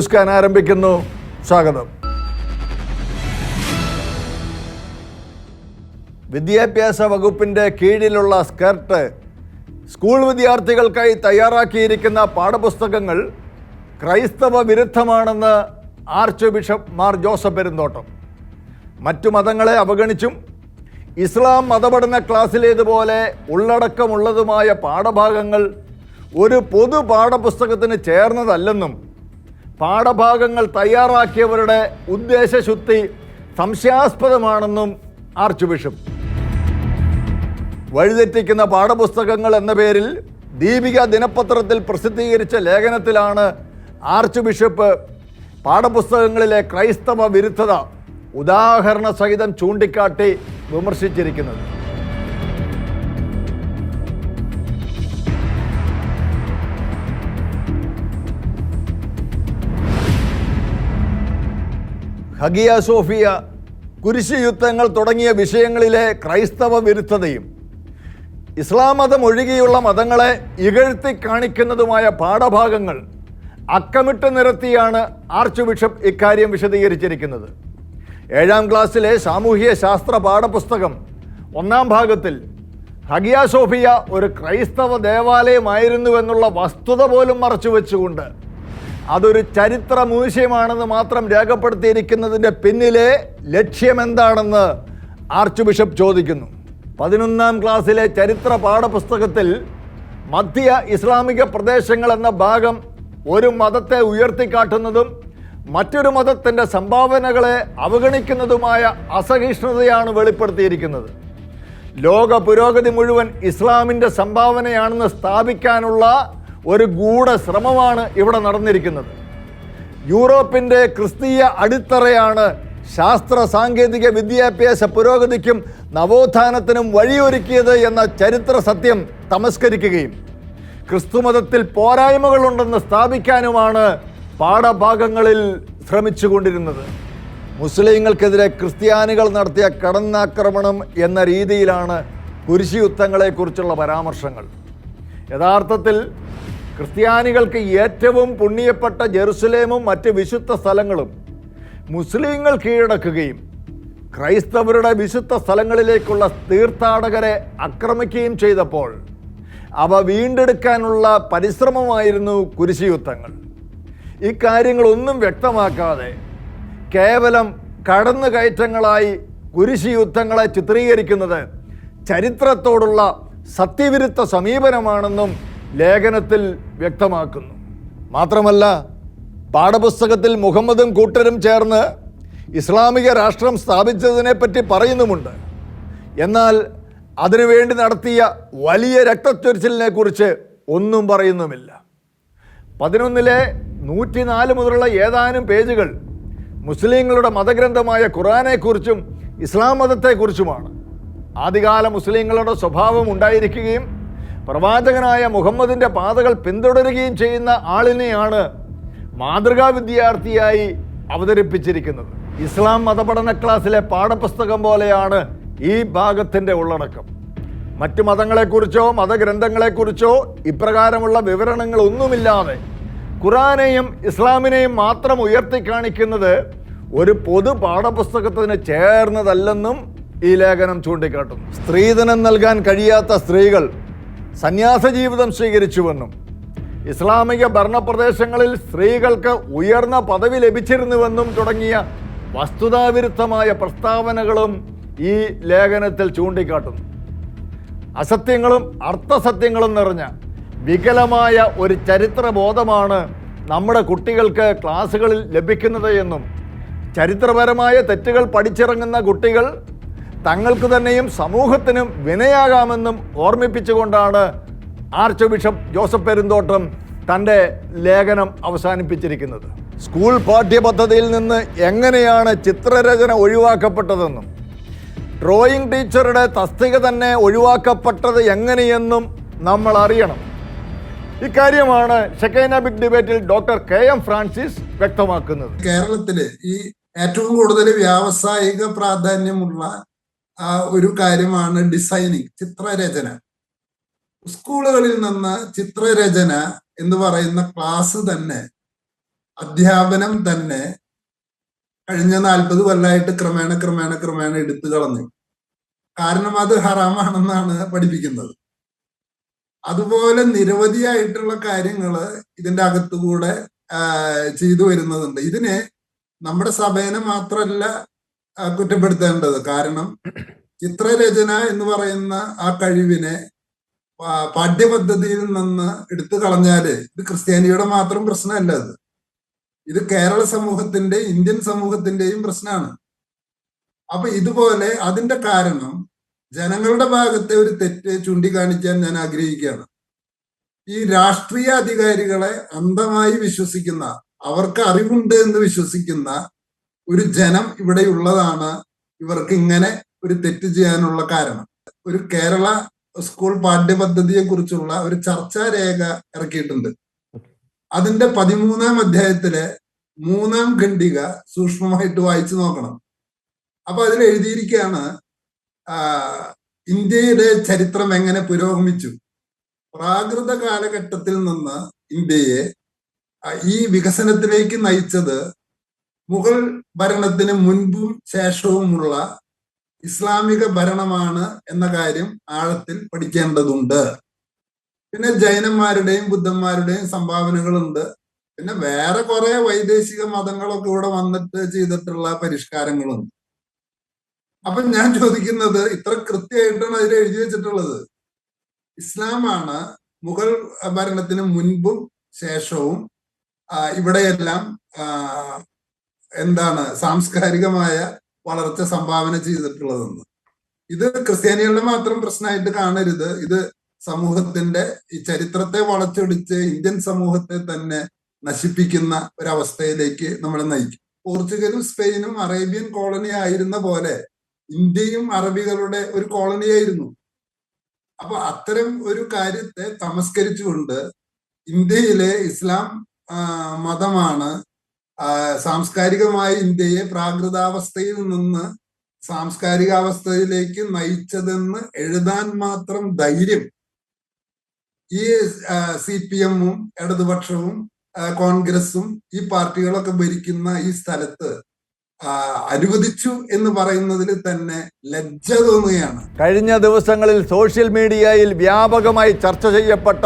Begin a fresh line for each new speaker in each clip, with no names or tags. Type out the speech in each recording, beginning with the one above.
News can ആരംഭിക്കുന്നു. സ്വാഗതം. വിദ്യാഭ്യാസ വകുപ്പിന്റെ കീഴിലുള്ള സ്കർട്ട് സ്കൂൾ വിദ്യാർത്ഥികൾക്കായി തയ്യാറാക്കിയിരിക്കുന്ന പാഠപുസ്തകങ്ങൾ ക്രൈസ്തവ വിരുദ്ധമാണെന്ന് archbishop Mar Joseph Perumthottam. മറ്റു മതങ്ങളെ അവഗണിച്ചും ഇസ്ലാം മതപഠന ക്ലാസ്സിലേതുപോലെ ഉള്ളടക്കമുള്ളതുമായ പാഠഭാഗങ്ങൾ ഒരു പൊതു പാഠപുസ്തകത്തിന് ചേർന്നതല്ലെന്നും പാഠഭാഗങ്ങൾ തയ്യാറാക്കിയവരുടെ ഉദ്ദേശശുദ്ധി സംശയാസ്പദമാണെന്നും ആർച്ച് ബിഷപ്പ്. വഴിതെറ്റിക്കുന്ന പാഠപുസ്തകങ്ങൾ എന്ന പേരിൽ ദീപിക ദിനപത്രത്തിൽ പ്രസിദ്ധീകരിച്ച ലേഖനത്തിലാണ് ആർച്ച് ബിഷപ്പ് പാഠപുസ്തകങ്ങളിലെ ക്രൈസ്തവ വിരുദ്ധത ഉദാഹരണ സഹിതം ചൂണ്ടിക്കാട്ടി വിമർശിച്ചിരിക്കുന്നത്. ഹഗിയ സോഫിയ കുരിശ് യുദ്ധങ്ങൾ തുടങ്ങിയ വിഷയങ്ങളിലെ ക്രൈസ്തവ വിരുദ്ധതയും ഇസ്ലാം മതം ഒഴികെയുള്ള മതങ്ങളെ ഇകഴ്ത്തി കാണിക്കുന്നതുമായ പാഠഭാഗങ്ങൾ അക്കമിട്ട് നിരത്തിയാണ് ആർച്ച് ബിഷപ്പ് ഇക്കാര്യം വിശദീകരിച്ചിരിക്കുന്നത്. ഏഴാം ക്ലാസ്സിലെ സാമൂഹ്യ ശാസ്ത്ര പാഠപുസ്തകം ഒന്നാം ഭാഗത്തിൽ ഹഗിയ സോഫിയ ഒരു ക്രൈസ്തവ ദേവാലയമായിരുന്നുവെന്നുള്ള വസ്തുത പോലും മറച്ചു വെച്ചുകൊണ്ട് അതൊരു ചരിത്ര മ്യൂസിയമാണെന്ന് മാത്രം രേഖപ്പെടുത്തിയിരിക്കുന്നതിന്റെ പിന്നിലെ ലക്ഷ്യമെന്താണെന്ന് ആർച്ച് ബിഷപ്പ് ചോദിക്കുന്നു. പതിനൊന്നാം ക്ലാസ്സിലെ ചരിത്ര പാഠപുസ്തകത്തിൽ മധ്യ ഇസ്ലാമിക പ്രദേശങ്ങൾ എന്ന ഭാഗം ഒരു മതത്തെ ഉയർത്തിക്കാട്ടുന്നതും മറ്റൊരു മതത്തിന്റെ സംഭാവനകളെ അവഗണിക്കുന്നതുമായ അസഹിഷ്ണുതയാണ് വെളിപ്പെടുത്തിയിരിക്കുന്നത്. ലോക പുരോഗതി മുഴുവൻ ഇസ്ലാമിന്റെ സംഭാവനയാണെന്ന് സ്ഥാപിക്കാനുള്ള ഒരു ഗൂഢ ശ്രമമാണ് ഇവിടെ നടന്നിരിക്കുന്നത്. യൂറോപ്പിന്റെ ക്രിസ്തീയ അടിത്തറയാണ് ശാസ്ത്ര സാങ്കേതിക വിദ്യാഭ്യാസ പുരോഗതിക്കും നവോത്ഥാനത്തിനും വഴിയൊരുക്കിയത് എന്ന ചരിത്ര സത്യം തമസ്കരിക്കുകയും ക്രിസ്തുമതത്തിൽ പോരായ്മകളുണ്ടെന്ന് സ്ഥാപിക്കാനുമാണ് പാഠഭാഗങ്ങളിൽ ശ്രമിച്ചു കൊണ്ടിരുന്നത് മുസ്ലിങ്ങൾക്കെതിരെ ക്രിസ്ത്യാനികൾ നടത്തിയ കടന്നാക്രമണം എന്ന രീതിയിലാണ് കുരിശിയുദ്ധങ്ങളെക്കുറിച്ചുള്ള പരാമർശങ്ങൾ. യഥാർത്ഥത്തിൽ ക്രിസ്ത്യാനികൾക്ക് ഏറ്റവും പുണ്യപ്പെട്ട ജെറുസലേമും മറ്റ് വിശുദ്ധ സ്ഥലങ്ങളും മുസ്ലിങ്ങൾ കീഴടക്കുകയും ക്രൈസ്തവരുടെ വിശുദ്ധ സ്ഥലങ്ങളിലേക്കുള്ള തീർത്ഥാടകരെ ആക്രമിക്കുകയും ചെയ്തപ്പോൾ അവ വീണ്ടെടുക്കാനുള്ള പരിശ്രമമായിരുന്നു കുരിശിയുദ്ധങ്ങൾ. ഇക്കാര്യങ്ങളൊന്നും വ്യക്തമാക്കാതെ കേവലം കടന്നുകയറ്റങ്ങളായി കുരിശിയുദ്ധങ്ങളെ ചിത്രീകരിക്കുന്നത് ചരിത്രത്തോടുള്ള സത്യവിരുദ്ധ സമീപനമാണെന്നും ലേഖനത്തിൽ വ്യക്തമാക്കുന്നു. മാത്രമല്ല പാഠപുസ്തകത്തിൽ മുഹമ്മദും കൂട്ടരും ചേർന്ന് ഇസ്ലാമിക രാഷ്ട്രം സ്ഥാപിച്ചതിനെപ്പറ്റി പറയുന്നുമുണ്ട്. എന്നാൽ അതിനുവേണ്ടി നടത്തിയ വലിയ രക്തച്ചൊരിച്ചിലിനെ കുറിച്ച് ഒന്നും പറയുന്നുമില്ല. പതിനൊന്നിലെ നൂറ്റിനാല് മുതലുള്ള ഏതാനും പേജുകൾ മുസ്ലിങ്ങളുടെ മതഗ്രന്ഥമായ ഖുറാനെക്കുറിച്ചും ഇസ്ലാം മതത്തെക്കുറിച്ചുമാണ്. ആദ്യകാല മുസ്ലിങ്ങളുടെ സ്വഭാവം ഉണ്ടായിരിക്കുകയും പ്രവാചകനായ മുഹമ്മദിന്റെ പാതകൾ പിന്തുടരുകയും ചെയ്യുന്ന ആളിനെയാണ് മാതൃകാ വിദ്യാർത്ഥിയായി അവതരിപ്പിച്ചിരിക്കുന്നത്. ഇസ്ലാം മതപഠന ക്ലാസ്സിലെ പാഠപുസ്തകം പോലെയാണ് ഈ ഭാഗത്തിന്റെ ഉള്ളടക്കം. മറ്റു മതങ്ങളെക്കുറിച്ചോ മതഗ്രന്ഥങ്ങളെക്കുറിച്ചോ ഇപ്രകാരമുള്ള വിവരണങ്ങൾ ഒന്നുമില്ലാതെ ഖുറാനെയും ഇസ്ലാമിനെയും മാത്രം ഉയർത്തി ഉയർത്തിക്കാണിക്കുന്നത് ഒരു പൊതു പാഠപുസ്തകത്തിന് ചേർന്നതല്ലെന്നും ഈ ലേഖനം ചൂണ്ടിക്കാട്ടുന്നു. സ്ത്രീധനം നൽകാൻ കഴിയാത്ത സ്ത്രീകൾ സന്യാസ ജീവിതം സ്വീകരിച്ചുവെന്നും ഇസ്ലാമിക ഭരണപ്രദേശങ്ങളിൽ സ്ത്രീകൾക്ക് ഉയർന്ന പദവി ലഭിച്ചിരുന്നുവെന്നും തുടങ്ങിയ വസ്തുതാവിരുദ്ധമായ പ്രസ്താവനകളും ഈ ലേഖനത്തിൽ ചൂണ്ടിക്കാട്ടുന്നു. അസത്യങ്ങളും അർത്ഥസത്യങ്ങളും നിറഞ്ഞ വികലമായ ഒരു ചരിത്രബോധമാണ് നമ്മുടെ കുട്ടികൾക്ക് ക്ലാസ്സുകളിൽ ലഭിക്കുന്നത് എന്നും ചരിത്രപരമായ തെറ്റുകൾ പഠിച്ചിറങ്ങുന്ന കുട്ടികൾ തങ്ങൾക്ക് തന്നെയും സമൂഹത്തിനും വിനയാകാമെന്നും ഓർമ്മിപ്പിച്ചുകൊണ്ടാണ് ആർച്ച് ബിഷപ്പ് ജോസഫ് പെരുന്തോട്ടം തന്റെ ലേഖനം അവസാനിപ്പിച്ചിരിക്കുന്നത്. സ്കൂൾ പാഠ്യപദ്ധതിയിൽ നിന്ന് എങ്ങനെയാണ് ചിത്രരചന ഒഴിവാക്കപ്പെട്ടതെന്നും ഡ്രോയിങ് ടീച്ചറുടെ തസ്തിക തന്നെ ഒഴിവാക്കപ്പെട്ടത് എങ്ങനെയെന്നും നമ്മൾ അറിയണം. ഇക്കാര്യമാണ് ഷെക്കൈന ബിഗ് ഡിബേറ്റിൽ ഡോക്ടർ കെ എം ഫ്രാൻസിസ് വ്യക്തമാക്കുന്നത്.
കേരളത്തിലെ ഈ ഏറ്റവും കൂടുതൽ വ്യാവസായിക പ്രാധാന്യമുള്ള ആ ഒരു കാര്യമാണ് ഡിസൈനിങ് ചിത്രരചന. സ്കൂളുകളിൽ നിന്ന് ചിത്രരചന എന്ന് പറയുന്ന ക്ലാസ് തന്നെ അധ്യാപനം തന്നെ കഴിഞ്ഞ നാൽപ്പത് കൊല്ലമായിട്ട് ക്രമേണ ക്രമേണ ക്രമേണ എടുത്തു കളഞ്ഞു. കാരണം അത് ഹറാമാണെന്നാണ് പഠിപ്പിക്കുന്നത്. അതുപോലെ നിരവധിയായിട്ടുള്ള കാര്യങ്ങൾ ഇതിന്റെ അകത്തുകൂടെ ചെയ്തു വരുന്നതുണ്ട് ഇതിനെ നമ്മുടെ സഭേനെ മാത്രമല്ല കുറ്റപ്പെടുത്തേണ്ടത്. കാരണം ചിത്രരചന എന്ന് പറയുന്ന ആ കഴിവിനെ പാഠ്യപദ്ധതിയിൽ നിന്ന് എടുത്തു കളഞ്ഞാൽ ഇത് ക്രിസ്ത്യാനിയുടെ മാത്രം പ്രശ്നമല്ല അത്. ഇത് കേരള സമൂഹത്തിന്റെ ഇന്ത്യൻ സമൂഹത്തിന്റെയും പ്രശ്നമാണ്. അപ്പൊ ഇതുപോലെ അതിന്റെ കാരണം ജനങ്ങളുടെ ഭാഗത്തെ ഒരു തെറ്റ് ചൂണ്ടിക്കാണിക്കാൻ ഞാൻ ആഗ്രഹിക്കുകയാണ്. ഈ രാഷ്ട്രീയ അധികാരികളെ അന്ധമായി വിശ്വസിക്കുന്ന അവർക്ക് അറിവുണ്ട് എന്ന് വിശ്വസിക്കുന്ന ഒരു ജനം ഇവിടെയുള്ളതാണ്. ഇവർക്ക് ഇങ്ങനെ ഒരു തെറ്റ് ചെയ്യാനുള്ള കാരണം. ഒരു കേരള സ്കൂൾ പാഠ്യപദ്ധതിയെ കുറിച്ചുള്ള ഒരു ചർച്ചാ രേഖ ഇറക്കിയിട്ടുണ്ട്. അതിന്റെ പതിമൂന്നാം അധ്യായത്തിലെ മൂന്നാം ഖണ്ഡിക സൂക്ഷ്മമായിട്ട് വായിച്ചു നോക്കണം. അപ്പൊ അതിൽ എഴുതിയിരിക്കുകയാണ് ഇന്ത്യയുടെ ചരിത്രം എങ്ങനെ പുരോഗമിച്ചു? പ്രാകൃത കാലഘട്ടത്തിൽ നിന്ന് ഇന്ത്യയെ ഈ വികസനത്തിലേക്ക് നയിച്ചത് മുഗൾ ഭരണത്തിന് മുൻപും ശേഷവുമുള്ള ഇസ്ലാമിക ഭരണമാണ് എന്ന കാര്യം ആഴത്തിൽ പഠിക്കേണ്ടതുണ്ട്. പിന്നെ ജൈനന്മാരുടെയും ബുദ്ധന്മാരുടെയും സംഭാവനകളുണ്ട്. പിന്നെ വേറെ കുറെ വൈദേശിക മതങ്ങളൊക്കെ ഇവിടെ വന്നിട്ട് ചെയ്തിട്ടുള്ള പരിഷ്കാരങ്ങളുണ്ട്. അപ്പൊ ഞാൻ ചോദിക്കുന്നത് ഇത്ര കൃത്യമായിട്ടാണ് അതിൽ എഴുതി വെച്ചിട്ടുള്ളത്. ഇസ്ലാമാണ് മുഗൾ ഭരണത്തിന് മുൻപും ശേഷവും ഇവിടെയെല്ലാം എന്താണ് സാംസ്കാരികമായ വളർച്ച സംഭാവന ചെയ്തിട്ടുള്ളതെന്ന്. ഇത് ക്രിസ്ത്യാനികളുടെ മാത്രം പ്രശ്നമായിട്ട് കാണരുത്. ഇത് സമൂഹത്തിന്റെ ഈ ചരിത്രത്തെ വളച്ചൊടിച്ച് ഇന്ത്യൻ സമൂഹത്തെ തന്നെ നശിപ്പിക്കുന്ന ഒരവസ്ഥയിലേക്ക് നമ്മളെ നയിക്കും. പോർച്ചുഗലും സ്പെയിനും അറേബ്യൻ കോളനി ആയിരുന്ന പോലെ ഇന്ത്യയും അറബികളുടെ ഒരു കോളനിയായിരുന്നു അപ്പൊ അത്തരം ഒരു കാര്യത്തെ തമസ്കരിച്ചുകൊണ്ട് ഇന്ത്യയിലെ ഇസ്ലാം മതമാണ് സാംസ്കാരികമായി ഇന്ത്യയെ പ്രാകൃതാവസ്ഥയിൽ നിന്ന് സാംസ്കാരികാവസ്ഥയിലേക്ക് നയിച്ചതെന്ന് എഴുതാൻ മാത്രം ധൈര്യം ഈ സി പി എമ്മും ഇടതുപക്ഷവും കോൺഗ്രസും ഈ പാർട്ടികളൊക്കെ ഭരിക്കുന്ന ഈ സ്ഥലത്ത് അനുവദിച്ചു എന്ന് പറയുന്നതിൽ തന്നെ ലജ്ജ തോന്നുകയാണ്.
കഴിഞ്ഞ ദിവസങ്ങളിൽ സോഷ്യൽ മീഡിയയിൽ വ്യാപകമായി ചർച്ച ചെയ്യപ്പെട്ട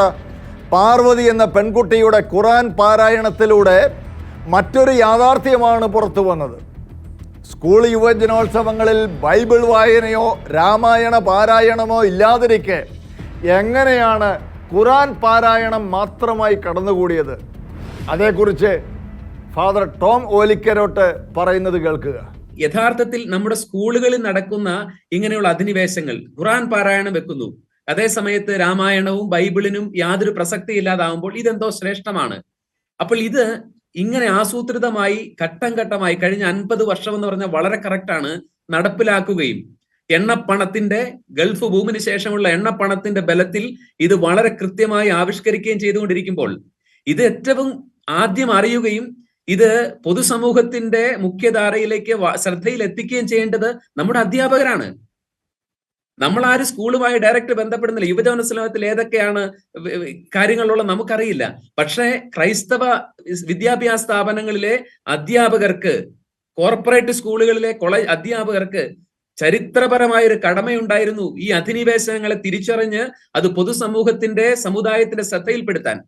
പാർവതി എന്ന പെൺകുട്ടിയുടെ ഖുറാൻ പാരായണത്തിലൂടെ മറ്റൊരു യാഥാർത്ഥ്യമാണ് പുറത്തു വന്നത്. സ്കൂൾ യുവജനോത്സവങ്ങളിൽ ബൈബിൾ വായനയോ രാമായണ പാരായണമോ ഇല്ലാതിരിക്കെ എങ്ങനെയാണ് ഖുറാൻ പാരായണം മാത്രമായി കടന്നുകൂടിയത്? അതേക്കുറിച്ച് ഫാദർ ടോം ഓലിക്കരോട്ട് പറയുന്നത് കേൾക്കുക.
യഥാർത്ഥത്തിൽ നമ്മുടെ സ്കൂളുകളിൽ നടക്കുന്ന ഇങ്ങനെയുള്ള അധിനിവേശങ്ങൾ ഖുറാൻ പാരായണം വെക്കുന്നു. അതേ സമയത്ത് രാമായണവും ബൈബിളിനും യാതൊരു പ്രസക്തി ഇല്ലാതാവുമ്പോൾ ഇതെന്തോ ശ്രേഷ്ഠമാണ്. അപ്പോൾ ഇത് ഇങ്ങനെ ആസൂത്രിതമായി ഘട്ടം ഘട്ടമായി കഴിഞ്ഞ അൻപത് വർഷം എന്ന് പറഞ്ഞാൽ വളരെ കറക്റ്റാണ് നടപ്പിലാക്കുകയും എണ്ണപ്പണത്തിന്റെ ഗൾഫ് ഭൂമിന് ശേഷമുള്ള എണ്ണപ്പണത്തിന്റെ ബലത്തിൽ ഇത് വളരെ കൃത്യമായി ആവിഷ്കരിക്കുകയും ചെയ്തുകൊണ്ടിരിക്കുമ്പോൾ ഇത് ഏറ്റവും ആദ്യം അറിയുകയും ഇത് പൊതുസമൂഹത്തിന്റെ മുഖ്യധാരയിലേക്ക് ശ്രദ്ധയിൽ എത്തിക്കുകയും ചെയ്യേണ്ടത് നമ്മുടെ അധ്യാപകരാണ്. നമ്മൾ ആര് സ്കൂളുമായി ഡയറക്റ്റ് ബന്ധപ്പെടുന്നില്ല. യുവജന സമൂഹത്തിൽ ഏതൊക്കെയാണ് കാര്യങ്ങളുള്ള നമുക്കറിയില്ല. പക്ഷേ ക്രൈസ്തവ വിദ്യാഭ്യാസ സ്ഥാപനങ്ങളിലെ അധ്യാപകർക്ക് കോർപ്പറേറ്റ് സ്കൂളുകളിലെ കോളേജ് അധ്യാപകർക്ക് ചരിത്രപരമായ ഒരു കടമയുണ്ടായിരുന്നു ഈ അധിനിവേശനങ്ങളെ തിരിച്ചറിഞ്ഞ് അത് പൊതുസമൂഹത്തിന്റെ സമുദായത്തിന്റെ ശ്രദ്ധയിൽപ്പെടുത്താൻ.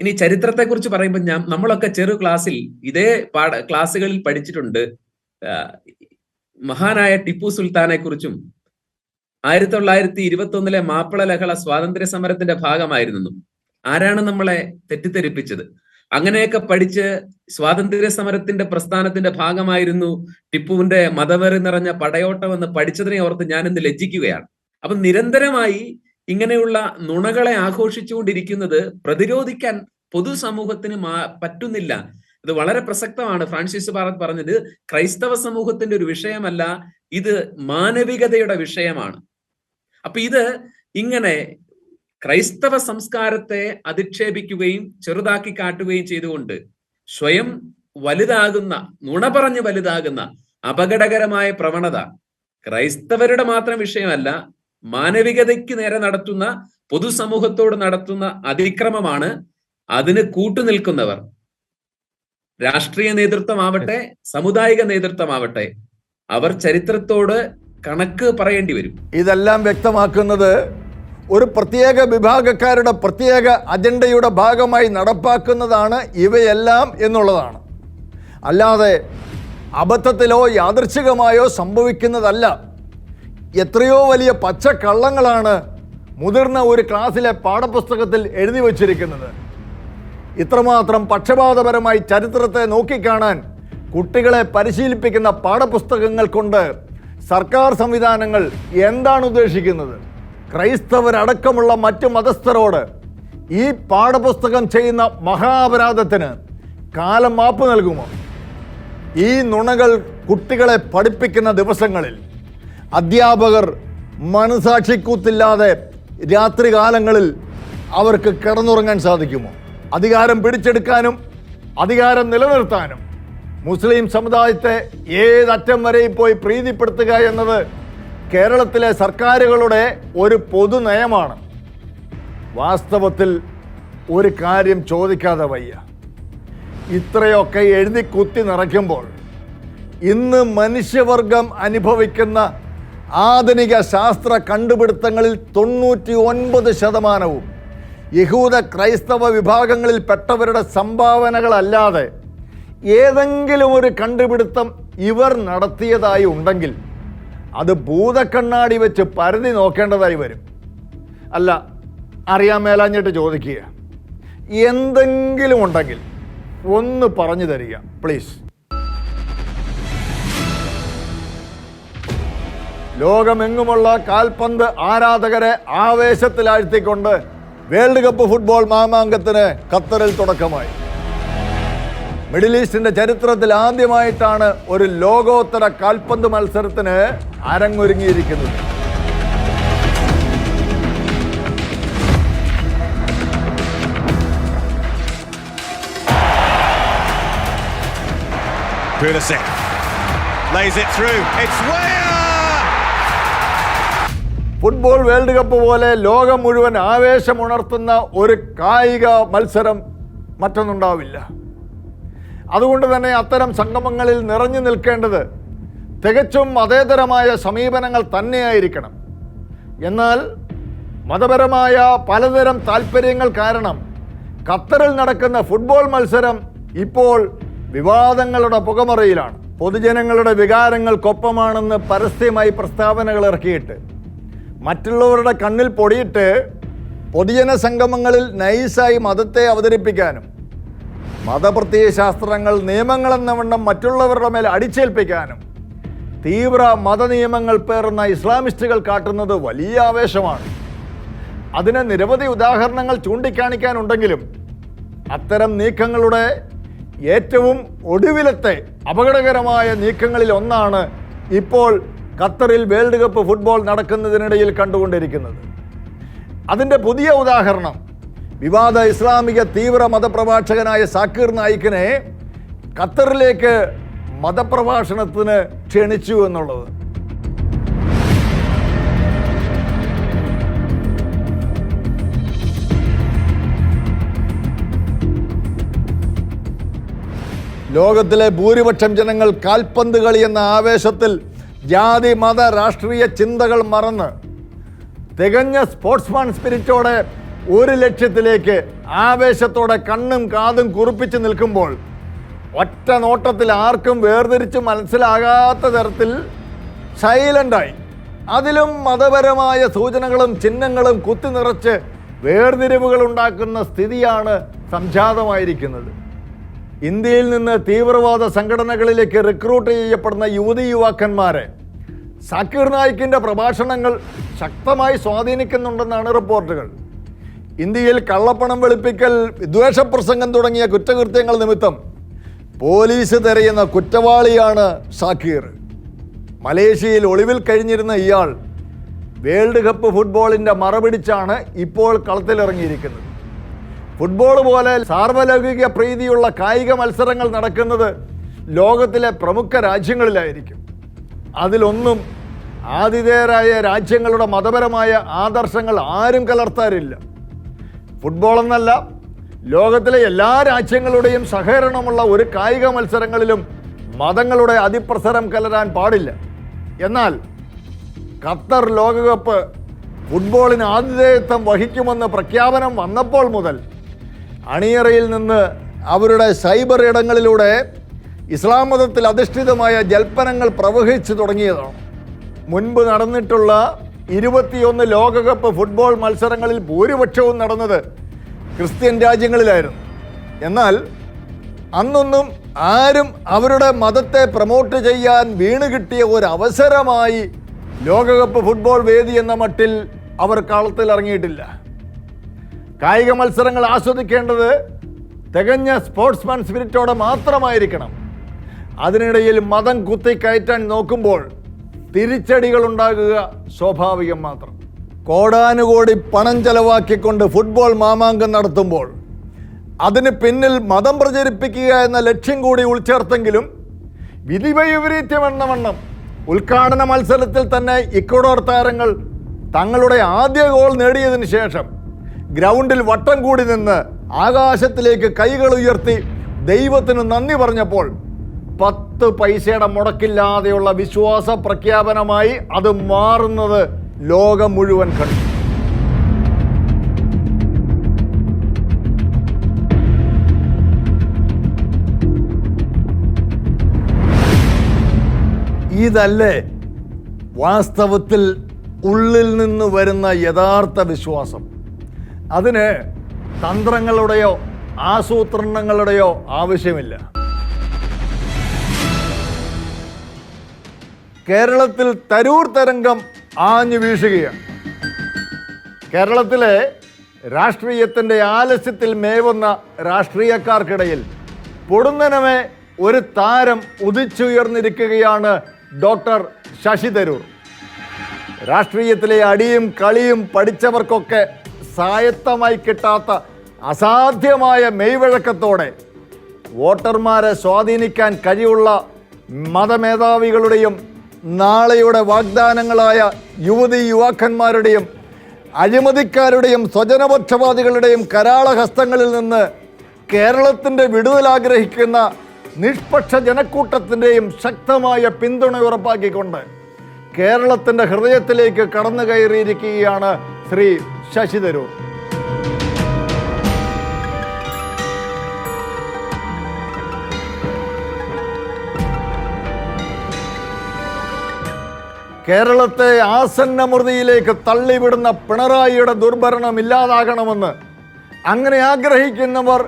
ഇനി ചരിത്രത്തെക്കുറിച്ച് പറയുമ്പോൾ ഞാൻ നമ്മളൊക്കെ ചെറു ക്ലാസ്സിൽ ഇതേ പാഠ ക്ലാസ്സുകളിൽ പഠിച്ചിട്ടുണ്ട്. മഹാനായ ടിപ്പു സുൽത്താനെ കുറിച്ചും ആയിരത്തി തൊള്ളായിരത്തി ഇരുപത്തി ഒന്നിലെ മാപ്പിള ലഹള സ്വാതന്ത്ര്യ സമരത്തിന്റെ ഭാഗമായിരുന്നു ആരാണ് നമ്മളെ തെറ്റിദ്ധരിപ്പിച്ചത്? അങ്ങനെയൊക്കെ പഠിച്ച് സ്വാതന്ത്ര്യ സമരത്തിന്റെ പ്രസ്ഥാനത്തിന്റെ ഭാഗമായിരുന്നു ടിപ്പുവിന്റെ മതവേറി നിറഞ്ഞ പടയോട്ടം എന്ന് പഠിച്ചതിനെ ഓർത്ത് ഞാൻ ഇന്ന് ലജ്ജിക്കുകയാണ്. അപ്പൊ നിരന്തരമായി ഇങ്ങനെയുള്ള നുണകളെ ആഘോഷിച്ചുകൊണ്ടിരിക്കുന്നത് പ്രതിരോധിക്കാൻ പൊതുസമൂഹത്തിന് പറ്റുന്നില്ല. ഇത് വളരെ പ്രസക്തമാണ്. ഫ്രാൻസിസ് ഭാരത് പറഞ്ഞത് ക്രൈസ്തവ സമൂഹത്തിന്റെ ഒരു വിഷയമല്ല ഇത് മാനവികതയുടെ വിഷയമാണ്. അപ്പൊ ഇത് ഇങ്ങനെ ക്രൈസ്തവ സംസ്കാരത്തെ അധിക്ഷേപിക്കുകയും ചെറുതാക്കി കാട്ടുകയും ചെയ്തുകൊണ്ട് സ്വയം വലുതാകുന്ന നുണ പറഞ്ഞ് വലുതാകുന്ന അപകടകരമായ പ്രവണത ക്രൈസ്തവരുടെ മാത്രം വിഷയമല്ല മാനവികതയ്ക്ക് നേരെ നടത്തുന്ന പൊതുസമൂഹത്തോട് നടത്തുന്ന അതിക്രമമാണ് അതിന് കൂട്ടുനിൽക്കുന്നവർ രാഷ്ട്രീയ നേതൃത്വമാവട്ടെ സാമുദായിക നേതൃത്വമാവട്ടെ അവർ ചരിത്രത്തോട് കണക്ക് പറയേണ്ടി വരും.
ഇതെല്ലാം വ്യക്തമാക്കുന്നത് ഒരു പ്രത്യേക വിഭാഗക്കാരുടെ പ്രത്യേക അജണ്ടയുടെ ഭാഗമായി നടപ്പാക്കുന്നതാണ് ഇവയെല്ലാം എന്നുള്ളതാണ്. അല്ലാതെ അബദ്ധത്തിലോ യാദൃച്ഛികമായോ സംഭവിക്കുന്നതല്ല. എത്രയോ വലിയ പച്ചക്കള്ളങ്ങളാണ് മുതിർന്ന ഒരു ക്ലാസ്സിലെ പാഠപുസ്തകത്തിൽ എഴുതി വച്ചിരിക്കുന്നത്. ഇത്രമാത്രം പക്ഷപാതപരമായി ചരിത്രത്തെ നോക്കിക്കാണാൻ കുട്ടികളെ പരിശീലിപ്പിക്കുന്ന പാഠപുസ്തകങ്ങൾ കൊണ്ട് സർക്കാർ സംവിധാനങ്ങൾ എന്താണ് ഉദ്ദേശിക്കുന്നത്? ക്രൈസ്തവരടക്കമുള്ള മറ്റു മതസ്ഥരോട് ഈ പാഠപുസ്തകം ചെയ്യുന്ന മഹാപരാധത്തിന് കാലം മാപ്പ് നൽകുമോ? ഈ നുണകൾ കുട്ടികളെ പഠിപ്പിക്കുന്ന ദിവസങ്ങളിൽ അധ്യാപകർ മനസാക്ഷിക്കൂത്തില്ലാതെ രാത്രികാലങ്ങളിൽ അവർക്ക് കിടന്നുറങ്ങാൻ സാധിക്കുമോ? അധികാരം പിടിച്ചെടുക്കാനും അധികാരം നിലനിർത്താനും മുസ്ലിം സമുദായത്തെ ഏതറ്റം വരെയും പോയി പ്രീതിപ്പെടുത്തുക എന്നത് കേരളത്തിലെ സർക്കാരുകളുടെ ഒരു പൊതു നയമാണ്. വാസ്തവത്തിൽ ഒരു കാര്യം ചോദിക്കാതെ വയ്യ. ഇത്രയൊക്കെ എഴുതി കുത്തി നിറയ്ക്കുമ്പോൾ ഇന്ന് മനുഷ്യവർഗം അനുഭവിക്കുന്ന ആധുനിക ശാസ്ത്ര കണ്ടുപിടുത്തങ്ങളിൽ തൊണ്ണൂറ്റി ഒൻപത് ശതമാനവും യഹൂദ ക്രൈസ്തവ വിഭാഗങ്ങളിൽ പെട്ടവരുടെ സംഭാവനകളല്ലാതെ ഏതെങ്കിലും ഒരു കണ്ടുപിടുത്തം ഇവർ നടത്തിയതായി ഉണ്ടെങ്കിൽ അത് ഭൂതക്കണ്ണാടി വെച്ച് പരതി നോക്കേണ്ടതായി വരും. അല്ല അറിയാൻ മേലാഞ്ഞിട്ട് ചോദിക്കുക. എന്തെങ്കിലും ഉണ്ടെങ്കിൽ ഒന്ന് പറഞ്ഞു തരിക പ്ലീസ് ലോകമെങ്ങുമുള്ള കാൽപന്ത് ആരാധകരെ ആവേശത്തിലാഴ്ത്തിക്കൊണ്ട് വേൾഡ് കപ്പ് ഫുട്ബോൾ മാമാങ്കത്തിന് ഖത്തറിൽ തുടക്കമായി. മിഡിൽ ഈസ്റ്റിന്റെ ചരിത്രത്തിൽ ആദ്യമായിട്ടാണ് ഒരു ലോകോത്തര കാൽപന്ത് മത്സരത്തിന് അരങ്ങൊരുങ്ങിയിരിക്കുന്നത്
Pulisic lays it through. It's Weah!
Football world cup പോലെ ലോകം മുഴുവൻ ആവേശം ഉണർത്തുന്ന ഒരു കായിക മത്സരം മറ്റൊന്നുണ്ടാവില്ല അതുകൊണ്ട് തന്നെ അത്തരം സംഗമങ്ങളിൽ നിറഞ്ഞു നിൽക്കേണ്ടത് തികച്ചും മതേതരമായ സമീപനങ്ങൾ തന്നെയായിരിക്കണം. എന്നാൽ മതപരമായ പലതരം താല്പര്യങ്ങൾ കാരണം ഖത്തറിൽ നടക്കുന്ന ഫുട്ബോൾ മത്സരം ഇപ്പോൾ വിവാദങ്ങളുടെ പുകമറയിലാണ്. പൊതുജനങ്ങളുടെ വികാരങ്ങൾക്കൊപ്പമാണെന്ന് പരസ്യമായി പ്രസ്താവനകൾ ഇറക്കിയിട്ട്. മറ്റുള്ളവരുടെ കണ്ണിൽ പൊടിയിട്ട് പൊതുജന സംഗമങ്ങളിൽ നൈസായി മതത്തെ അവതരിപ്പിക്കാനും മതപ്രത്യയ ശാസ്ത്രങ്ങൾ നിയമങ്ങളെന്ന വണ്ണം മറ്റുള്ളവരുടെ മേൽ അടിച്ചേൽപ്പിക്കാനും തീവ്ര മതനിയമങ്ങൾ പേറുന്ന ഇസ്ലാമിസ്റ്റുകൾ കാട്ടുന്നത് വലിയ ആവേശമാണ്. അതിന് നിരവധി ഉദാഹരണങ്ങൾ ചൂണ്ടിക്കാണിക്കാനുണ്ടെങ്കിലും അത്തരം നീക്കങ്ങളുടെ ഏറ്റവും ഒടുവിലത്തെ അപകടകരമായ നീക്കങ്ങളിൽ ഒന്നാണ് ഇപ്പോൾ ഖത്തറിൽ വേൾഡ് കപ്പ് ഫുട്ബോൾ നടക്കുന്നതിനിടയിൽ കണ്ടുകൊണ്ടിരിക്കുന്നത്. അതിന്റെ പുതിയ ഉദാഹരണം വിവാദ ഇസ്ലാമിക തീവ്ര മതപ്രഭാഷകനായ സാക്കിർ നായിക്കിനെ ഖത്തറിലേക്ക് മതപ്രഭാഷണത്തിന് ക്ഷണിച്ചു എന്നുള്ളത്. ലോകത്തിലെ ഭൂരിപക്ഷം ജനങ്ങൾ കാൽപന്ത് കളി എന്ന ആവേശത്തിൽ ജാതി മത രാഷ്ട്രീയ ചിന്തകൾ മറന്ന് തികഞ്ഞ സ്പോർട്സ്മാൻ സ്പിരിറ്റോടെ ഒരു ലക്ഷ്യത്തിലേക്ക് ആവേശത്തോടെ കണ്ണും കാതും കുറിപ്പിച്ച് നിൽക്കുമ്പോൾ ഒറ്റ നോട്ടത്തിൽ ആർക്കും വേർതിരിച്ച് മനസ്സിലാകാത്ത തരത്തിൽ സൈലന്റായി. അതിലും മതപരമായ സൂചനകളും ചിഹ്നങ്ങളും കുത്തി നിറച്ച് വേർതിരിവുകൾ ഉണ്ടാക്കുന്ന സ്ഥിതിയാണ് സംജാതമായിരിക്കുന്നത്. ഇന്ത്യയിൽ നിന്ന് തീവ്രവാദ സംഘടനകളിലേക്ക് റിക്രൂട്ട് ചെയ്യപ്പെടുന്ന യുവതി യുവാക്കന്മാരെ സാക്കിർ നായിക്കിന്റെ പ്രഭാഷണങ്ങൾ ശക്തമായി സ്വാധീനിക്കുന്നുണ്ടെന്നാണ് റിപ്പോർട്ടുകൾ. ഇന്ത്യയിൽ കള്ളപ്പണം വെളുപ്പിക്കൽ വിദ്വേഷ പ്രസംഗം തുടങ്ങിയ കുറ്റകൃത്യങ്ങൾ നിമിത്തം പോലീസ് തിരയുന്ന കുറ്റവാളിയാണ് ഷാക്കീർ മലേഷ്യയിൽ ഒളിവിൽ കഴിഞ്ഞിരുന്ന ഇയാൾ വേൾഡ് കപ്പ് ഫുട്ബോളിന്റെ മറപിടിച്ചാണ് ഇപ്പോൾ കളത്തിലിറങ്ങിയിരിക്കുന്നത്. ഫുട്ബോൾ പോലെ സാർവലൗകിക പ്രീതിയുള്ള കായിക മത്സരങ്ങൾ നടക്കുന്നത് ലോകത്തിലെ പ്രമുഖ രാജ്യങ്ങളിലായിരിക്കും. അതിലൊന്നും ആതിഥേയരായ രാജ്യങ്ങളുടെ മതപരമായ ആദർശങ്ങൾ ആരും കലർത്താറില്ല. ഫുട്ബോൾ എന്നല്ല ലോകത്തിലെ എല്ലാ രാജ്യങ്ങളുടെയും സഹകരണമുള്ള ഒരു കായിക മത്സരങ്ങളിലും മതങ്ങളുടെ അതിപ്രസരം കലരാൻ പാടില്ല. എന്നാൽ ഖത്തർ ലോകകപ്പ് ഫുട്ബോളിന് ആതിഥേയത്വം വഹിക്കുമെന്ന് പ്രഖ്യാപനം വന്നപ്പോൾ മുതൽ അണിയറയിൽ നിന്ന് അവരുടെ സൈബർ ഇടങ്ങളിലൂടെ ഇസ്ലാം മതത്തിൽ അധിഷ്ഠിതമായ ജൽപ്പനങ്ങൾ പ്രവഹിച്ചു തുടങ്ങിയതാണ്. മുൻപ് നടന്നിട്ടുള്ള ഇരുപത്തിയൊന്ന് ലോകകപ്പ് ഫുട്ബോൾ മത്സരങ്ങളിൽ ഭൂരിപക്ഷവും നടന്നത് ക്രിസ്ത്യൻ രാജ്യങ്ങളിലായിരുന്നു. എന്നാൽ അന്നൊന്നും ആരും അവരുടെ മതത്തെ പ്രൊമോട്ട് ചെയ്യാൻ വീണ് കിട്ടിയ ഒരു അവസരമായി ലോകകപ്പ് ഫുട്ബോൾ വേദി എന്ന മട്ടിൽ അവർ കളത്തിലിറങ്ങിയിട്ടില്ല കായിക മത്സരങ്ങൾ ആസ്വദിക്കേണ്ടത് തികഞ്ഞ സ്പോർട്സ്മാൻ സ്പിരിറ്റോടെ മാത്രമായിരിക്കണം. അതിനിടയിൽ മതം കുത്തിക്കയറ്റാൻ നോക്കുമ്പോൾ തിരിച്ചടികൾ ഉണ്ടാകുക സ്വാഭാവികം മാത്രം. കോടാനുകോടി പണം ചെലവാക്കിക്കൊണ്ട് ഫുട്ബോൾ മാമാങ്കം നടത്തുമ്പോൾ അതിന് പിന്നിൽ മതം പ്രചരിപ്പിക്കുക എന്ന ലക്ഷ്യം കൂടി ഉൾച്ചേർത്തെങ്കിലും വിധിവൈപരീത്യം എന്ന വണ്ണം ഉദ്ഘാടന മത്സരത്തിൽ തന്നെ ഇക്വഡോർ താരങ്ങൾ തങ്ങളുടെ ആദ്യ ഗോൾ നേടിയതിന് ശേഷം ഗ്രൗണ്ടിൽ വട്ടം കൂടി നിന്ന് ആകാശത്തിലേക്ക് കൈകൾ ഉയർത്തി ദൈവത്തിന് നന്ദി പറഞ്ഞപ്പോൾ പത്ത് പൈസയുടെ മുടക്കില്ലാതെയുള്ള വിശ്വാസ പ്രഖ്യാപനമായി അത് മാറുന്നത് ലോകം മുഴുവൻ കണ്ടു. ഇതല്ലേ വാസ്തവത്തിൽ ഉള്ളിൽ നിന്ന് വരുന്ന യഥാർത്ഥ വിശ്വാസം? അതിന് തന്ത്രങ്ങളുടെയോ ആസൂത്രണങ്ങളുടെയോ ആവശ്യമില്ല. കേരളത്തിൽ തരൂർ തരംഗം ആഞ്ഞു വീഴുകയാണ്. കേരളത്തിലെ രാഷ്ട്രീയത്തിന്റെ ആലസ്യത്തിൽ മേവുന്ന രാഷ്ട്രീയക്കാർക്കിടയിൽ പൊടുന്നനമേ ഒരു താരം ഉദിച്ചുയർന്നിരിക്കുകയാണ് ഡോക്ടർ ശശി തരൂർ. രാഷ്ട്രീയത്തിലെ അടിയും കളിയും പഠിച്ചവർക്കൊക്കെ സായത്തമായി കിട്ടാത്ത അസാധ്യമായ മെയ്വഴക്കത്തോടെ വോട്ടർമാരെ സ്വാധീനിക്കാൻ കഴിവുള്ള മതമേധാവികളുടെയും നാളെയുടെ വാഗ്ദാനങ്ങളായ യുവതി യുവാക്കന്മാരുടെയും അഴിമതിക്കാരുടെയും സ്വജനപക്ഷപാതികളുടെയും കരാളഹസ്തങ്ങളിൽ നിന്ന് കേരളത്തിന്റെ വിടുതൽ ആഗ്രഹിക്കുന്ന നിഷ്പക്ഷ ജനക്കൂട്ടത്തിന്റെയും ശക്തമായ പിന്തുണ ഉറപ്പാക്കിക്കൊണ്ട് കേരളത്തിന്റെ ഹൃദയത്തിലേക്ക് കടന്നു കയറിയിരിക്കുകയാണ് ശ്രീ ശശി തരൂർ. കേരളത്തെ ആസന്നമൃതിയിലേക്ക് തള്ളിവിടുന്ന പിണറായിയുടെ ദുർഭരണം ഇല്ലാതാകണമെന്ന് അങ്ങനെ ആഗ്രഹിക്കുന്നവർ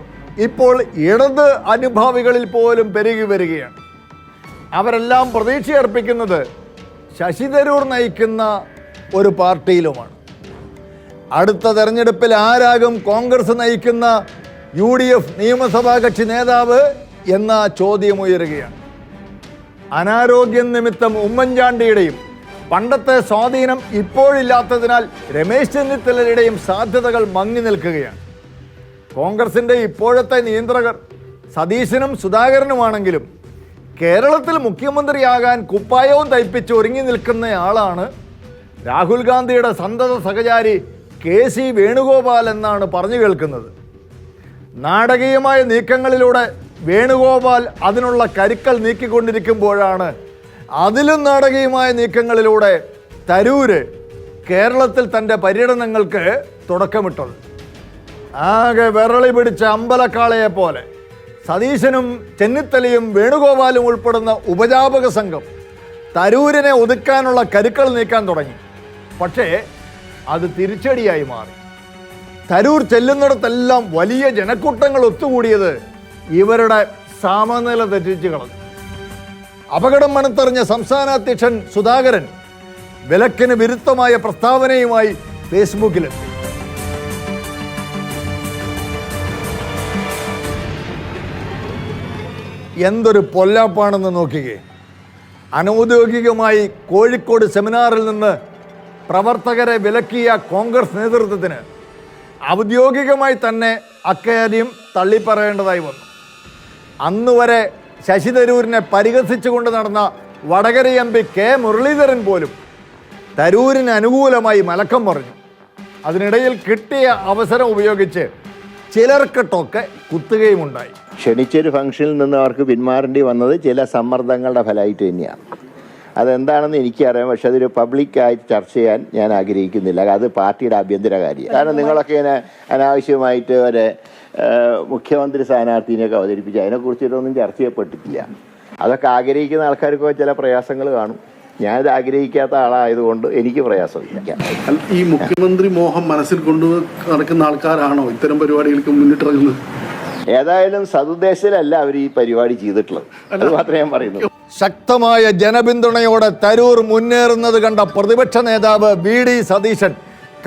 ഇപ്പോൾ ഇടത് അനുഭാവികളിൽ പോലും പെരുകി വരികയാണ്. അവരെല്ലാം പ്രതീക്ഷയർപ്പിക്കുന്നത് ശശി തരൂർ നയിക്കുന്ന ഒരു പാർട്ടിയിലുമാണ്. അടുത്ത തെരഞ്ഞെടുപ്പിൽ ആരാകും കോൺഗ്രസ് നയിക്കുന്ന യു ഡി എഫ് നിയമസഭാ കക്ഷി നേതാവ് എന്ന ചോദ്യം ഉയരുകയാണ്. അനാരോഗ്യം നിമിത്തം ഉമ്മൻചാണ്ടിയുടെയും പണ്ടത്തെ സ്വാധീനം ഇപ്പോഴില്ലാത്തതിനാൽ രമേശ് ചെന്നിത്തലയുടെയും സാധ്യതകൾ മങ്ങി നിൽക്കുകയാണ്. കോൺഗ്രസിന്റെ ഇപ്പോഴത്തെ നിയന്ത്രകർ സതീശനും സുധാകരനുമാണെങ്കിലും കേരളത്തിൽ മുഖ്യമന്ത്രിയാകാൻ കുപ്പായവും തയ്പ്പിച്ച് ഒരുങ്ങി നിൽക്കുന്നയാളാണ് രാഹുൽ ഗാന്ധിയുടെ സന്തത സഹചാരി കെ സി വേണുഗോപാൽ എന്നാണ് പറഞ്ഞു കേൾക്കുന്നത്. നാടകീയമായ നീക്കങ്ങളിലൂടെ വേണുഗോപാൽ അതിനുള്ള കരുക്കൾ നീക്കിക്കൊണ്ടിരിക്കുമ്പോഴാണ് അതിലും നാടകീയമായ നീക്കങ്ങളിലൂടെ തരൂര് കേരളത്തിൽ തന്റെ പര്യടനങ്ങൾക്ക് തുടക്കമിട്ടത്. ആകെ വിരളി പിടിച്ച അമ്പലക്കാളയെ പോലെ സതീശനും ചെന്നിത്തലയും വേണുഗോപാലും ഉൾപ്പെടുന്ന ഉപജാപക സംഘം തരൂരിനെ ഒതുക്കാനുള്ള കരുക്കൾ നീക്കാൻ തുടങ്ങി. പക്ഷേ അത് തിരിച്ചടിയായി മാറി. തരൂർ ചെല്ലുന്നിടത്തെല്ലാം വലിയ ജനക്കൂട്ടങ്ങൾ ഒത്തുകൂടിയത് ഇവരുടെ സമനില തെറ്റിച്ച് കളഞ്ഞു. അപകടം മണത്തറിഞ്ഞ സംസ്ഥാന അധ്യക്ഷൻ സുധാകരൻ വിലക്കിന് വിരുദ്ധമായ പ്രസ്താവനയുമായി ഫേസ്ബുക്കിലെത്തി. എന്തൊരു പൊല്ലാപ്പാണെന്ന് നോക്കിക്കേ. അനൗദ്യോഗികമായി കോഴിക്കോട് സെമിനാറിൽ നിന്ന് പ്രവർത്തകരെ വിലക്കിയ കോൺഗ്രസ് നേതൃത്വത്തിന് ഔദ്യോഗികമായി തന്നെ അക്കാര്യം തള്ളിപ്പറയേണ്ടതായി വന്നു. അന്ന് വരെ ശശി തരൂരിനെ പരിഹസിച്ചുകൊണ്ട് നടന്ന Vadakara M P K Muraleedharan പോലും തരൂരിന് അനുകൂലമായി മലക്കം പറഞ്ഞു അതിനിടയിൽ കിട്ടിയ അവസരം ഉപയോഗിച്ച് ചിലർക്കിട്ടൊക്കെ കുത്തുകയും ഉണ്ടായി
ക്ഷണിച്ചൊരു ഫംഗ്ഷനിൽ നിന്ന് അവർക്ക് പിന്മാറേണ്ടി വന്നത് ചില സമ്മർദ്ദങ്ങളുടെ ഫലമായിട്ട് തന്നെയാണ്. അതെന്താണെന്ന് എനിക്കറിയാം പക്ഷെ അതൊരു പബ്ലിക്കായി ചർച്ച ചെയ്യാൻ ഞാൻ ആഗ്രഹിക്കുന്നില്ല. അത് പാർട്ടിയുടെ ആഭ്യന്തര കാര്യം. കാരണം നിങ്ങളൊക്കെ ഇങ്ങനെ അനാവശ്യമായിട്ട് ഏഹ്, മുഖ്യമന്ത്രി സ്ഥാനാർത്ഥിനെയൊക്കെ അവതരിപ്പിച്ചു അതിനെക്കുറിച്ചിട്ടൊന്നും ചർച്ച ചെയ്യപ്പെട്ടിട്ടില്ല. അതൊക്കെ ആഗ്രഹിക്കുന്ന ആൾക്കാർക്ക് ചില പ്രയാസങ്ങൾ കാണും. ഞാനത് ആഗ്രഹിക്കാത്ത ആളായതുകൊണ്ട് എനിക്ക് പ്രയാസമില്ല
ഈ മുഖ്യമന്ത്രി മോഹം മനസ്സിൽ കൊണ്ടു നടക്കുന്ന ആൾക്കാരാണോ ഇത്തരം പരിപാടികൾക്ക് മുന്നിട്ടിറങ്ങുന്നത്?
ഏതായാലും സതുദ്ദേശത്തിലല്ല അവർ ഈ പരിപാടി ചെയ്തിട്ടുള്ളത്. അത് മാത്രമേ ഞാൻ പറയുന്നു
ശക്തമായ ജനപിന്തുണയോടെ തരൂർ മുന്നേറുന്നത് കണ്ട പ്രതിപക്ഷ നേതാവ് വി ഡി സതീശൻ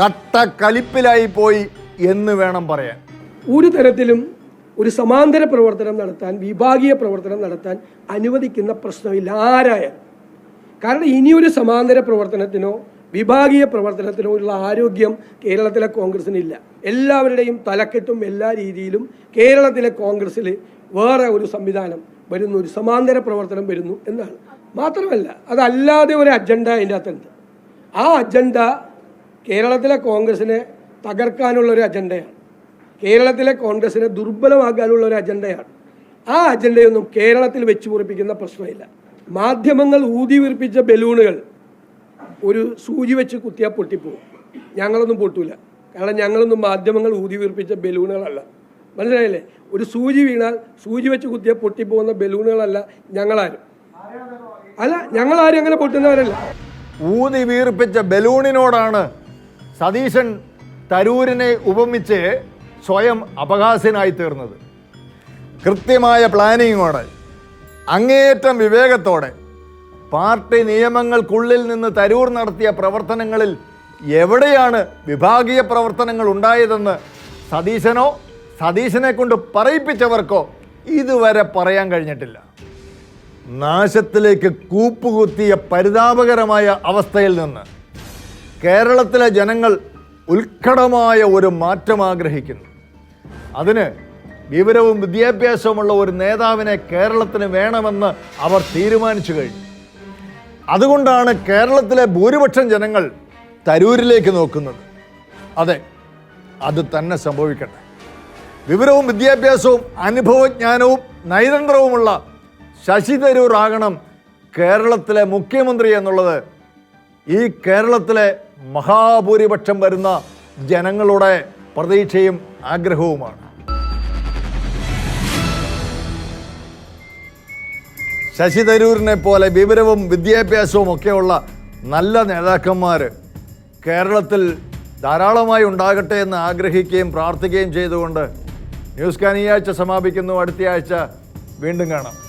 കട്ട കലിപ്പിലായി പോയി എന്ന് വേണം പറയാൻ.
ഒരു തരത്തിലും ഒരു സമാന്തര പ്രവർത്തനം നടത്താൻ വിഭാഗീയ പ്രവർത്തനം നടത്താൻ അനുവദിക്കുന്ന പ്രശ്നമില്ല. ആരായ കാരണം ഇനിയൊരു സമാന്തര പ്രവർത്തനത്തിനോ വിഭാഗീയ പ്രവർത്തനത്തിനോ ഉള്ള ആരോഗ്യം കേരളത്തിലെ കോൺഗ്രസിനില്ല എല്ലാവരുടെയും തലക്കെട്ടും എല്ലാ രീതിയിലും കേരളത്തിലെ കോൺഗ്രസ്സിൽ വേറെ ഒരു സംവിധാനം വരുന്നു ഒരു സമാന്തര പ്രവർത്തനം വരുന്നു എന്നാണ്. മാത്രമല്ല അതല്ലാതെ ഒരു അജണ്ട അതിന്റെ അകത്തുണ്ട്. ആ അജണ്ട കേരളത്തിലെ കോൺഗ്രസ്സിനെ തകർക്കാനുള്ള ഒരു അജണ്ടയാണ്. കേരളത്തിലെ കോൺഗ്രസിനെ ദുർബലമാക്കാനുള്ള ഒരു അജണ്ടയാണ്. ആ അജണ്ടയൊന്നും കേരളത്തിൽ വെച്ച് പൊറിപ്പിക്കുന്ന പ്രശ്നമില്ല. മാധ്യമങ്ങൾ ഊതി വീർപ്പിച്ച ബലൂണുകൾ ഒരു സൂചി വെച്ച് കുത്തിയാൽ പൊട്ടിപ്പോവും. ഞങ്ങളൊന്നും പൊട്ടൂല. കാരണം ഞങ്ങളൊന്നും മാധ്യമങ്ങൾ ഊതി വീർപ്പിച്ച ബലൂണുകളല്ല. മനസ്സിലായില്ലേ? ഒരു സൂചി വീണാൽ സൂചി വെച്ച് കുത്തിയാൽ പൊട്ടിപ്പോകുന്ന ബലൂണുകളല്ല ഞങ്ങളാരും. അല്ല ഞങ്ങളാരും അങ്ങനെ പൊട്ടുന്നവരല്ല.
ഊതി വീർപ്പിച്ച ബലൂണിനോടാണ് സതീശൻ തരൂരിനെ ഉപമിച്ച് സ്വയം അപഹാസ്യനായി തീർന്നത്. കൃത്യമായ പ്ലാനിങ്ങോടെ അങ്ങേയറ്റം വിവേകത്തോടെ പാർട്ടി നിയമങ്ങൾക്കുള്ളിൽ നിന്ന് തരൂർ നടത്തിയ പ്രവർത്തനങ്ങളിൽ എവിടെയാണ് വിഭാഗീയ പ്രവർത്തനങ്ങൾ ഉണ്ടായതെന്ന് സതീശനോ സതീശനെ കൊണ്ട് പറയിപ്പിച്ചവർക്കോ ഇതുവരെ പറയാൻ കഴിഞ്ഞിട്ടില്ല. നാശത്തിലേക്ക് കൂപ്പുകുത്തിയ പരിതാപകരമായ അവസ്ഥയിൽ നിന്ന് കേരളത്തിലെ ജനങ്ങൾ ഉത്കടമായ ഒരു മാറ്റം ആഗ്രഹിക്കുന്നു. അതിന് വിവരവും വിദ്യാഭ്യാസവുമുള്ള ഒരു നേതാവിനെ കേരളത്തിന് വേണമെന്ന് അവർ തീരുമാനിച്ചു കഴിഞ്ഞു. അതുകൊണ്ടാണ് കേരളത്തിലെ ഭൂരിപക്ഷം ജനങ്ങൾ തരൂരിലേക്ക് നോക്കുന്നത്. അതെ അത് തന്നെ സംഭവിക്കട്ടെ. വിവരവും വിദ്യാഭ്യാസവും അനുഭവജ്ഞാനവും നയതന്ത്രവുമുള്ള ശശി തരൂർ ആകണം കേരളത്തിലെ മുഖ്യമന്ത്രി എന്നുള്ളത് ഈ കേരളത്തിലെ മഹാഭൂരിപക്ഷം വരുന്ന ജനങ്ങളുടെ പ്രതീക്ഷയും ആഗ്രഹവുമാണ്. ശശി തരൂരിനെ പോലെ വിവരവും വിദ്യാഭ്യാസവും ഒക്കെയുള്ള നല്ല നേതാക്കന്മാർ കേരളത്തിൽ ധാരാളമായി ഉണ്ടാകട്ടെ എന്ന് ആഗ്രഹിക്കുകയും പ്രാർത്ഥിക്കുകയും ചെയ്തുകൊണ്ട് ന്യൂസ് കാൻ ഈ ആഴ്ച സമാപിക്കുന്നു. അടുത്തയാഴ്ച വീണ്ടും കാണാം.